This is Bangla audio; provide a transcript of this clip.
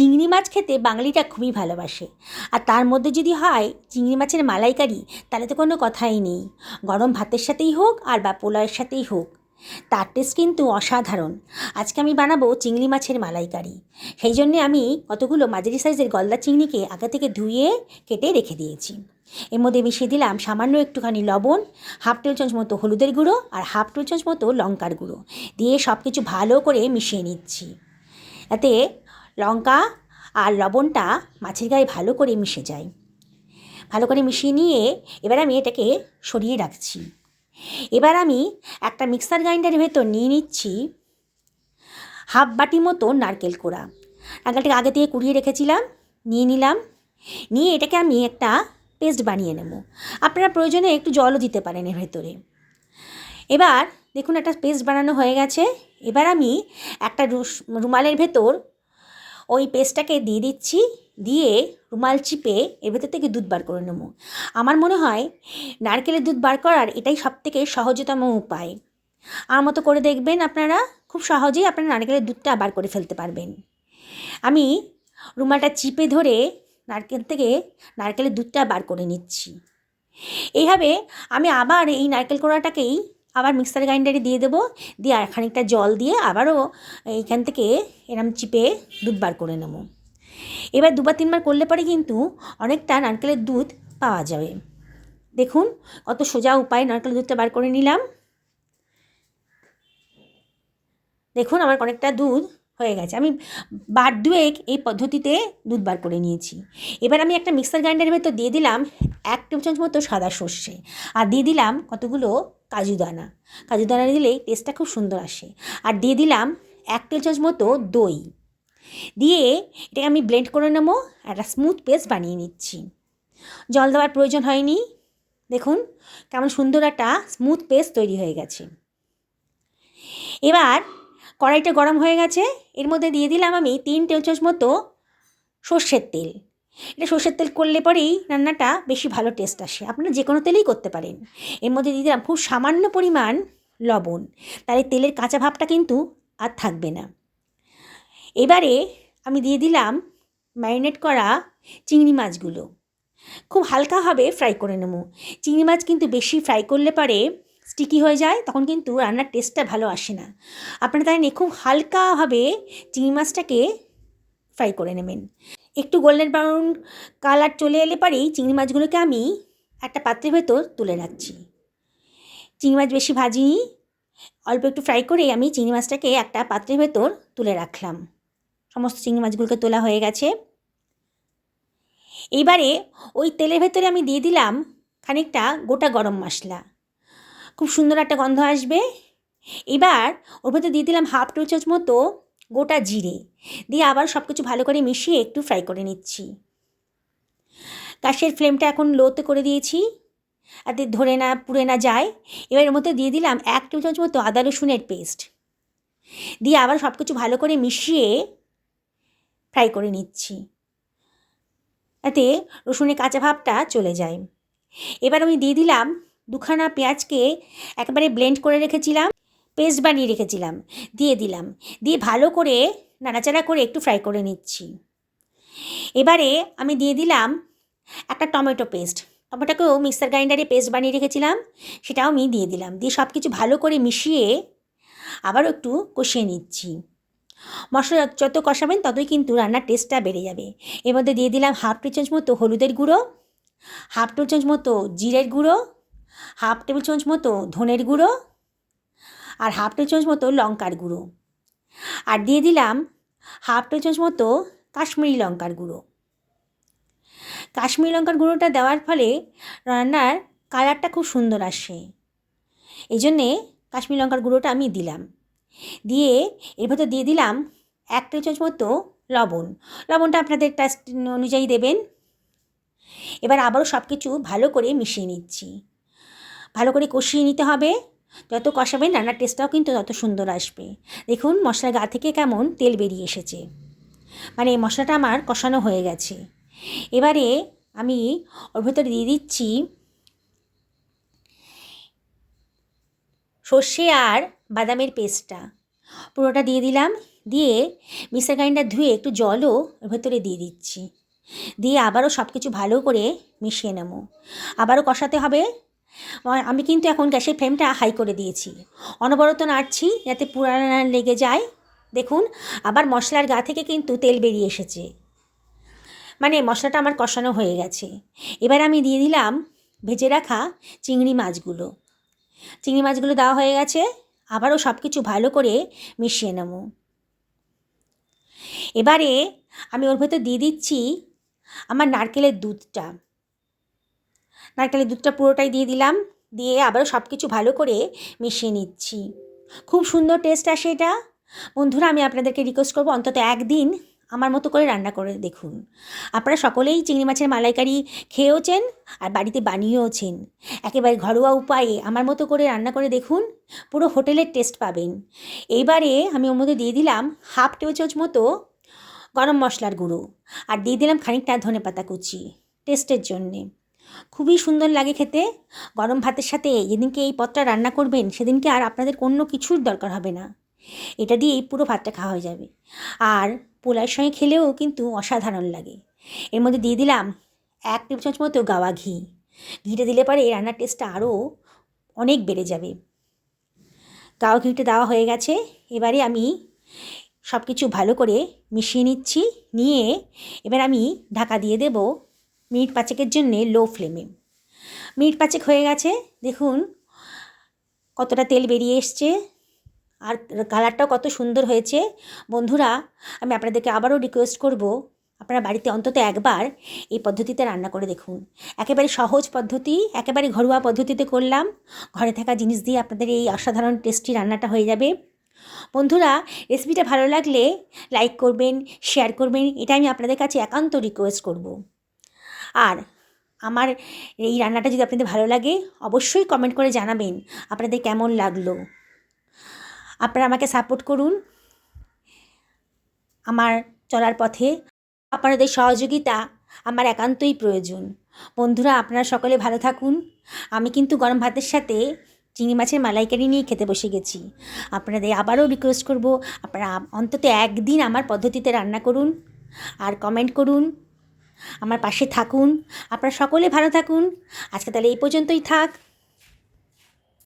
চিংড়ি মাছ খেতে বাঙালিটা খুবই ভালোবাসে। আর তার মধ্যে যদি হয় চিংড়ি মাছের মালাইকারি, তাহলে তো কোনো কথাই নেই। গরম ভাতের সাথেই হোক আর বা পোলাওয়ের সাথেই হোক। তার টেস্ট কিন্তু অসাধারণ। আজকে আমি বানাবো চিংড়ি মাছের মালাইকারি। সেই জন্যে আমি কতগুলো মাঝারি সাইজের গলদা চিংড়িকে আগে থেকে ধুয়ে, কেটে রেখে দিয়েছি। এর মধ্যে মিশিয়ে দিলাম সামান্য একটুখানি লবণ, হাফ টেবিল চামচ মতো হলুদের গুঁড়ো আর হাফ টেবিল চামচ মতো লঙ্কার গুঁড়ো। দিয়ে সব কিছু ভালো করে মিশিয়ে নিচ্ছি। এতে লঙ্কা আর লবণটা মাছের গায়ে ভালো করে মিশে যায়। ভালো করে মিশিয়ে নিয়ে এবার আমি এটাকে সরিয়ে রাখছি। এবার আমি একটা মিক্সার গ্রাইন্ডারের ভেতর নিয়ে নিচ্ছি হাফ বাটি মতো নারকেল কোড়া। নারকেলটাকে আগে থেকে কুড়িয়ে রেখেছিলাম, নিয়ে নিলাম। নিয়ে এটাকে আমি একটা পেস্ট বানিয়ে নেব। আপনারা প্রয়োজনে একটু জলও দিতে পারেন এর ভেতরে। এবার দেখুন একটা পেস্ট বানানো হয়ে গেছে। এবার আমি একটা রুমালের ভেতর ওই পেস্টটাকে দিয়ে দিচ্ছি, দিয়ে রুমাল চিপে এর ভেতর থেকে দুধ বার করে নেব। আমার মনে হয় নারকেলের দুধ বার করার এটাই সব থেকে সহজতম উপায়। আমার মতো করে দেখবেন আপনারা, খুব সহজেই আপনারা নারকেলের দুধটা বার করে ফেলতে পারবেন। আমি রুমালটা চিপে ধরে নারকেল থেকে নারকেলের দুধটা বার করে নিচ্ছি। এইভাবে আমি আবার এই নারকেল কোড়াটাকেই আবার মিক্সার গ্রাইন্ডারে দিয়ে দেবো। দিয়ে আর খানিকটা জল দিয়ে আবারও এইখান থেকে এরম চিপে দুধ বার করে নেব। এবার দুবার তিনবার করলে পরে কিন্তু অনেকটা নারকেলের দুধ পাওয়া যাবে। দেখুন কত সোজা উপায় নারকেলের দুধটা বার করে নিলাম। দেখুন আমার অনেকটা দুধ হয়ে গেছে। আমি বার দুয়েক এই পদ্ধতিতে দুধ বার করে নিয়েছি। এবার আমি একটা মিক্সার গ্রাইন্ডারের ভেতর দিয়ে দিলাম এক টেবিল চামচ মতো সাদা সর্ষে। আর দিয়ে দিলাম কতগুলো কাজু দানা। দিলে টেস্টটা খুব সুন্দর আসে। আর দিয়ে দিলাম এক টেবিল চামচ মতো দই। দিয়ে এটাকে আমি ব্লেন্ড করে নেব একটা স্মুথ পেস্ট বানিয়ে নিচ্ছি। জল দেওয়ার প্রয়োজন হয়নি। দেখুন কেমন সুন্দর একটা স্মুথ পেস্ট তৈরি হয়ে গেছে। এবার কড়াইটা গরম হয়ে গেছে। এর মধ্যে দিয়ে দিলাম আমি তিন টেবিল চামচ মতো সর্ষের তেল। এটা সর্ষের তেল করলে পরেই রান্নাটা বেশি ভালো টেস্ট আসে। আপনারা যে কোনো তেলেই করতে পারেন। এর মধ্যে দিয়ে দিলাম খুব সামান্য পরিমাণ লবণ। তাহলে তেলের কাঁচা ভাবটা কিন্তু আর থাকবে না। এবারে আমি দিয়ে দিলাম ম্যারিনেট করা চিংড়ি মাছগুলো। খুব হালকাভাবে ফ্রাই করে নেব। চিংড়ি মাছ কিন্তু বেশি ফ্রাই করলে পরে স্টিকি হয়ে যায়, তখন কিন্তু রান্নার টেস্টটা ভালো আসে না। আপনারা তাই খুব হালকাভাবে চিংড়ি মাছটাকে ফ্রাই করে নেবেন। একটু গোল্ডেন ব্রাউন কালার চলে এলে পরেই চিংড়ি মাছগুলোকে আমি একটা পাত্রের ভেতর তুলে রাখছি। চিংড়ি মাছ বেশি ভাজিনি অল্প একটু ফ্রাই করে আমি চিংড়ি মাছটাকে একটা পাত্রের ভেতর তুলে রাখলাম। সমস্ত চিংড়ি মাছগুলোকে তোলা হয়ে গেছে। এইবারে ওই তেলের ভেতরে আমি দিয়ে দিলাম খানিকটা গোটা গরম মশলা। খুব সুন্দর একটা গন্ধ আসবে। এবার ওর ভেতরে দিয়ে দিলাম হাফ টেবিল চামচ মতো গোটা জিরে দিয়ে আবার সব কিছু ভালো করে মিশিয়ে একটু ফ্রাই করে নিচ্ছি। গ্যাসের ফ্লেমটা এখন লোতে করে দিয়েছি। যাতে ধরে না, পুড়ে না যায়। এবার এর মধ্যে দিয়ে দিলাম এক টেবিল চামচ মতো আদা রসুনের পেস্ট দিয়ে আবার সব কিছু ভালো করে মিশিয়ে ফ্রাই করে নিচ্ছি। এতে রসুনের কাঁচা ভাবটা চলে যায়। এবার আমি দিয়ে দিলাম দুখানা পেঁয়াজকে একেবারে ব্লেন্ড করে রেখেছিলাম। পেস্ট বানিয়ে রেখেছিলাম, দিয়ে দিলাম। দিয়ে ভালো করে নাড়াচাড়া করে একটু ফ্রাই করে নিচ্ছি। এবারে আমি দিয়ে দিলাম একটা টমেটো পেস্ট। টমেটোকেও মিক্সার গ্রাইন্ডারে পেস্ট বানিয়ে রেখেছিলাম, সেটাও আমি দিয়ে দিলাম। দিয়ে সব কিছু ভালো করে মিশিয়ে আবারও একটু কষিয়ে নিচ্ছি। মশলা যত কষাবেন ততই কিন্তু রান্নার টেস্টটা বেড়ে যাবে। এর মধ্যে দিয়ে দিলাম হাফ টেবিল চামচ মতো হলুদের গুঁড়ো হাফ টেবিল চামচ মতো জিরের গুঁড়ো হাফ টেবিল চামচ মতো ধনের গুঁড়ো আর হাফ টেবিল চামচ মতো লঙ্কার গুঁড়ো। আর দিয়ে দিলাম হাফ টেবিল চামচ মতো কাশ্মীরি লঙ্কার গুঁড়ো। কাশ্মীরি লঙ্কার গুঁড়োটা দেওয়ার ফলে রান্নার কালারটা খুব সুন্দর আসে। এই জন্যে কাশ্মীরি লঙ্কার গুঁড়োটা আমি দিলাম। দিয়ে এর ভেতর দিয়ে দিলাম এক টেবিল চামচ মতো লবণ। লবণটা আপনাদের টেস্ট অনুযায়ী দেবেন। এবার আবারও সব কিছু ভালো করে মিশিয়ে নিচ্ছি। ভালো করে কষিয়ে নিতে হবে। যত কষাবেন রান্নার টেস্টটাও কিন্তু তত সুন্দর আসবে। দেখুন মশলার গা থেকে কেমন তেল বেরিয়ে এসেছে। মানে মশলাটা আমার কষানো হয়ে গেছে। এবারে আমি ওর ভেতরে দিয়ে দিচ্ছি সর্ষে আর বাদামের পেস্টটা পুরোটা দিয়ে দিলাম, দিয়ে মিক্সার গ্রাইন্ডার ধুয়ে একটু জলও ওর ভেতরে দিয়ে দিচ্ছি। দিয়ে আবারও সব কিছু ভালো করে মিশিয়ে নেব। আবারও কষাতে হবে আমি কিন্তু এখন গ্যাসের ফ্লেমটা হাই করে দিয়েছি। অনবরত নাড়ছি যাতে পুরানো লেগে যায়। দেখুন, আবার মশলার গা থেকে কিন্তু তেল বেরিয়ে এসেছে। মানে মশলাটা আমার কষানো হয়ে গেছে। এবার আমি দিয়ে দিলাম ভেজে রাখা চিংড়ি মাছগুলো। চিংড়ি মাছগুলো দেওয়া হয়ে গেছে। আবারও সব কিছু ভালো করে মিশিয়ে নেব। এবারে আমি ওর ভেতর দিয়ে দিচ্ছি আমার নারকেলের দুধটা। নারকেলের দুধটা পুরোটাই দিয়ে দিলাম, দিয়ে আবারও সব কিছু ভালো করে মিশিয়ে নিচ্ছি। খুব সুন্দর টেস্ট আসে এটা। বন্ধুরা, আমি আপনাদেরকে রিকোয়েস্ট করব অন্তত একদিন আমার মতো করে রান্না করে দেখুন। আপনারা সকলেই চিংড়ি মাছের মালাইকারি খেয়েওছেন আর বাড়িতে বানিয়েওছেন। একেবারে ঘরোয়া উপায়ে আমার মতো করে রান্না করে দেখুন, পুরো হোটেলের টেস্ট পাবেন। এইবারে আমি ওর মধ্যে দিয়ে দিলাম হাফ টেবিল চামচ মতো গরম মশলার গুঁড়ো। আর দিয়ে দিলাম খানিকটা ধনে পাতা কুচি টেস্টের জন্যে। খুবই সুন্দর লাগে খেতে। গরম ভাতের সাথে যেদিনকে এই পদটা রান্না করবেন, সেদিনকে আর আপনাদের কোনো কিছুর দরকার হবে না। এটা দিয়েই পুরো ভাতটা খাওয়া হয়ে যাবে। আর পোলার সঙ্গে খেলেও কিন্তু অসাধারণ লাগে। এর মধ্যে দিয়ে দিলাম এক টেবিল চামচ মতো গাওয়া ঘি। ঘিটা দিলে পরে এই রান্নার টেস্টটা আরও অনেক বেড়ে যাবে। গাওয়া ঘিটা দেওয়া হয়ে গেছে। এবারে আমি সব কিছু ভালো করে মিশিয়ে নিচ্ছি। নিয়ে এবার আমি ঢাকা দিয়ে দেব মিনিট পাঁচেকের জন্যে লো ফ্লেমে মিনিট পাঁচেক হয়ে গেছে, দেখুন কতটা তেল বেরিয়ে এসছে আর কালারটাও কত সুন্দর হয়েছে। বন্ধুরা, আমি আপনাদেরকে আবারও রিকোয়েস্ট করব, আপনারা বাড়িতে অন্তত একবার এই পদ্ধতিতে রান্না করে দেখুন। একেবারে সহজ পদ্ধতি, একেবারে ঘরোয়া পদ্ধতিতে করলাম। ঘরে থাকা জিনিস দিয়ে আপনাদের এই অসাধারণ টেস্টি রান্নাটা হয়ে যাবে। বন্ধুরা রেসিপিটা ভালো লাগলে লাইক করবেন শেয়ার করবেন এটা আমি আপনাদের কাছে একান্ত রিকোয়েস্ট করব। আর আমার এই রান্নাটা যদি আপনাদের ভালো লাগে, অবশ্যই কমেন্ট করে জানাবেন আপনাদের কেমন লাগল। আপনারা আমাকে সাপোর্ট করুন আমার চলার পথে। আপনাদের সহযোগিতা আমার একান্তই প্রয়োজন। বন্ধুরা, আপনারা সকলে ভালো থাকুন। আমি কিন্তু গরম ভাতের সাথে চিংড়ি মাছের মালাইকারি নিয়ে খেতে বসে গেছি। আপনাদের আবারও রিকোয়েস্ট করব, আপনারা অন্তত একদিন আমার পদ্ধতিতে রান্না করুন আর কমেন্ট করুন। আমার পাশে থাকুন। আপনারা সকলে ভালো থাকুন। আজকে তাহলে এই পর্যন্তই থাক।